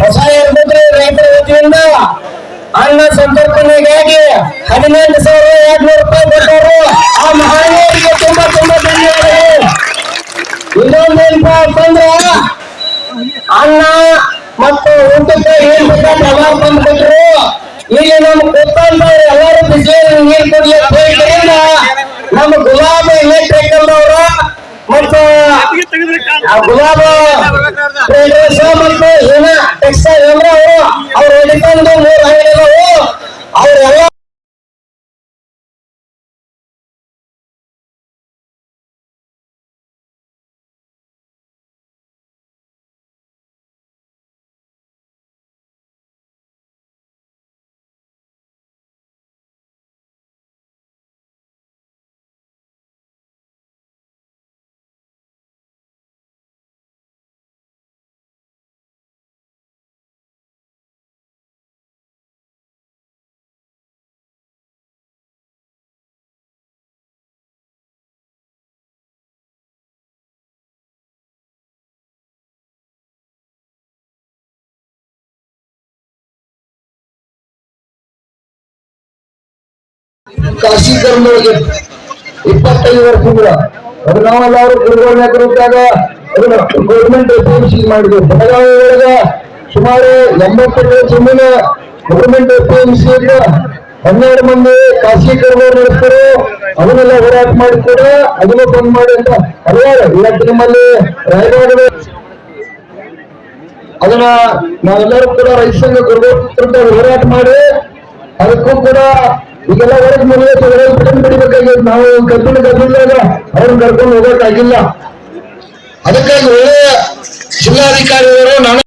ಹೊಸ ಇರ್ಬೇಕ್ರಿ ರೈತರ ವತಿಯಿಂದ ಅನ್ನ ಸಂತರ್ಪಣೆಗಾಗಿ ಹದಿನೆಂಟು ಸಾವಿರ ಎರಡ್ನೂರು ರೂಪಾಯಿ ಕೊಟ್ಟವರು. ಆ ಮಹನೀಯರಿಗೆ ತುಂಬಾ ತುಂಬಾ ಧನ್ಯವಾದಗಳು. ಇನ್ನೊಂದೇನಪ್ಪ ಅಂತಂದ್ರ ಅನ್ನ ಮತ್ತು ಊಟಕ್ಕೆ ಏನ್ ಬೇಕಾ ಪ್ರಭಾವ ಬಂದ್ಬಿಟ್ರು ಇಲ್ಲಿ ನಮ್ ಕೂತಂತ ಎಲ್ಲರೂ ಬಿಸಿಲು ನೀರ್ ಕುಡಿಯ ಬೇಕಿಲ್ಲ ನಮ್ಮ ಗುಲಾಬ ಎಲೆಕ್ಟ್ರಿಕಲ್ ಅವರು ಮತ್ತು ಗುಲಾಬ ಏನ ಟೆಕ್ಸ್ಟೈಲ್ ಅಂದ್ರೆ ಅವರು ಅವ್ರು ಹಿಡಿಕೊಂಡು ಮೂರು ಖಾಸೀಕರಣದೊಳಗೆ ಇಪ್ಪತ್ತೈದು ವರ್ಷಗಳ ಅದು ನಾವೆಲ್ಲರೂ ಕೊಡುತ್ತಾಗ ಅದನ್ನ ಗೌರ್ಮೆಂಟ್ ಎಪಿಎಂಸಿ ಮಾಡಿದ್ರು. ಬೆಳಗಾವಿ ಒಳಗ ಸುಮಾರು ಎಂಬತ್ತೆರಡು ಜಮೀನು ಗೌರ್ಮೆಂಟ್ ಎಪಿಎಂಸಿ ಹನ್ನೆರಡು ಮಂದಿ ಖಾಸೀಕರಣ ನಡೆಸ್ತಾರೆ. ಅದನ್ನೆಲ್ಲ ಹೋರಾಟ ಮಾಡಿಕೊಡ ಅದನ್ನ ಬಂದ್ ಮಾಡಿ ಅಂತ ಹಲವಾರು ಇವತ್ತು ನಮ್ಮಲ್ಲಿ ರಾಯಭಾಗದ ಅದನ್ನ ನಾವೆಲ್ಲರೂ ಕೂಡ ರೈತ ಸಂಘ ಗುರುಗಳ ಹೋರಾಟ ಮಾಡಿ, ಅದಕ್ಕೂ ಕೂಡ ಈಗೆಲ್ಲ ಹೊರಗೆ ಮನೆಯ ಬಿಡನ್ ಬಿಡಬೇಕಾಗಿ ನಾವು ಕಬ್ಬಿಣ ಕಬ್ಬಿಣದಾಗ ಅವ್ರನ್ನ ಕರ್ಕೊಂಡು ಹೋಗಕ್ಕಾಗಿಲ್ಲ ಅದಕ್ಕಾಗಿ ಒಳ್ಳೆಯ ಜಿಲ್ಲಾಧಿಕಾರಿಗಳು ನಾನು